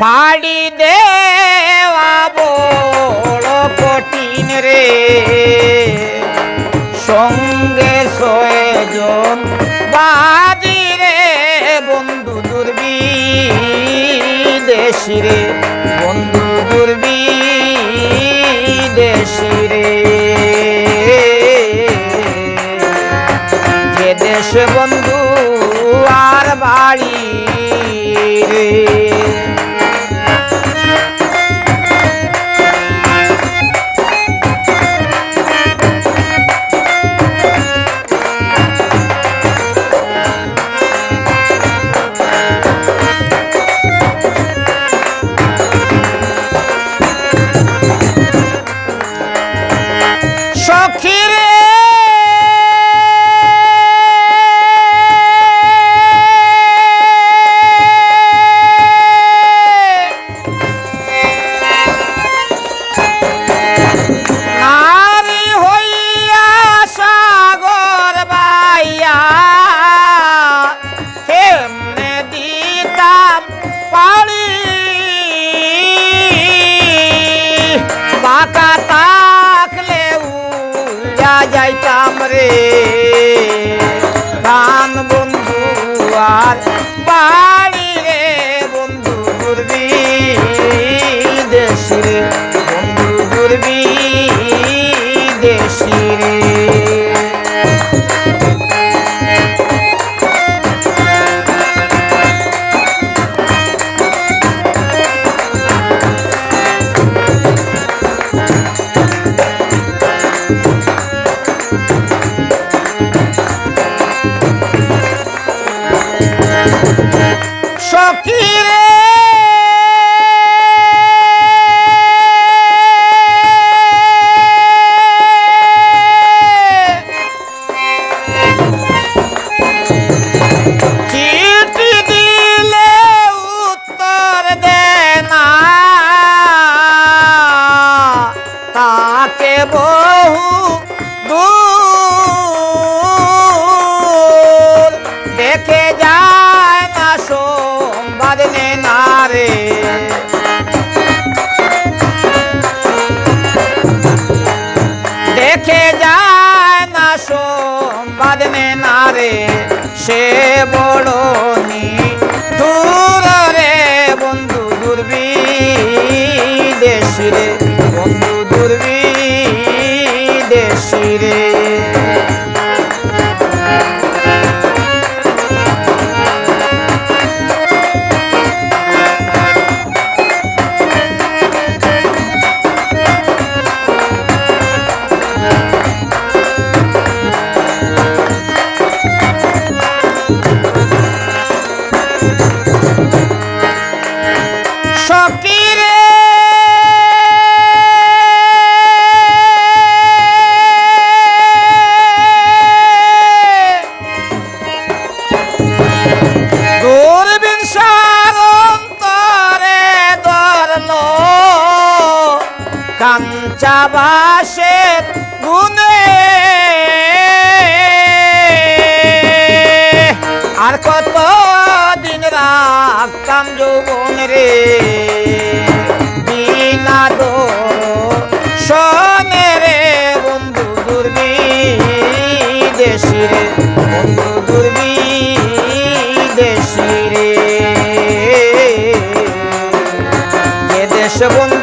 পাড়ি দেওয়া বড় কঠিন রে। সঙ্গে ছয়জন বাদি রে, বন্ধু দুর্বি দেশি রে, বন্ধু দুর্বি দেশি রে। যে দেশ বন্ধু আর বাড়ি রে। যাইতাম রে। ধান বন্ধু আর বাড়ি রে বন্ধু দুর্বি দেশ রে বন্ধু দুর্বি দেশি সখী সোমবাদ না রে, সে বড় নি দূর রে বন্ধু দুর্বি দেশি রে, বন্ধু দুর্বি দেশি রে। কাঞ্চা বাসের গুনে আর কত দিন রাখতাম যৌবন রে বিনা শোনে রে বন্ধু দুর্বি দেশি বন্ধু দুর্বি দেশ বন্ধু